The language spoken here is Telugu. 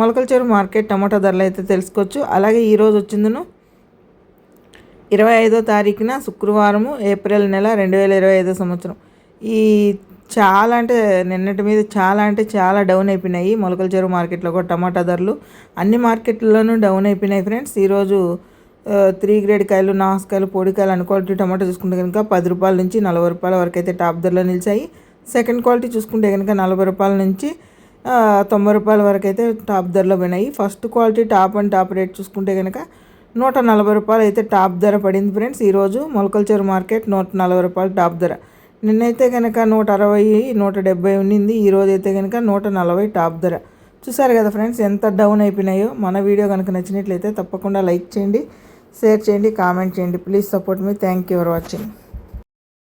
మొలకల చెరువు మార్కెట్ టమాటా ధరలు అయితే తెలుసుకోవచ్చు. అలాగే ఈరోజు వచ్చిందను ఇరవై ఐదో తారీఖున శుక్రవారము ఏప్రిల్ నెల రెండు వేల ఇరవై ఐదో సంవత్సరం. ఈ చాలా అంటే నిన్నటి మీద చాలా అంటే చాలా డౌన్ అయిపోయినాయి మొలకల చెరువు మార్కెట్లో కూడా టమాటా ధరలు. అన్ని మార్కెట్లలోనూ డౌన్ అయిపోయినాయి ఫ్రెండ్స్. ఈరోజు త్రీ గ్రేడ్ కాయలు నాసుకాయలు పొడికాయలు అన్ని క్వాలిటీ టమాటా చూసుకుంటే కనుక పది రూపాయల నుంచి నలభై రూపాయల వరకు అయితే టాప్ ధరలో నిలిచాయి. సెకండ్ క్వాలిటీ చూసుకుంటే కనుక నలభై రూపాయల నుంచి తొంభై రూపాయల వరకు అయితే టాప్ ధరలో పోయినాయి. First quality top and top rate చూసుకుంటే కనుక నూట నలభై రూపాయలు అయితే టాప్ ధర పడింది ఫ్రెండ్స్. ఈరోజు మొలకల్చేరు మార్కెట్ నూట నలభై రూపాయలు టాప్ ధర. నిన్నైతే కనుక నూట అరవై నూట డెబ్బై ఉన్నింది. ఈరోజు అయితే కనుక నూట నలభై టాప్ ధర. చూసారు కదా ఫ్రెండ్స్ ఎంత డౌన్ అయిపోయినాయో. మన వీడియో కనుక నచ్చినట్లయితే తప్పకుండా లైక్ చేయండి షేర్ చేయండి కామెంట్ చేయండి. Please support me. Thank you for watching.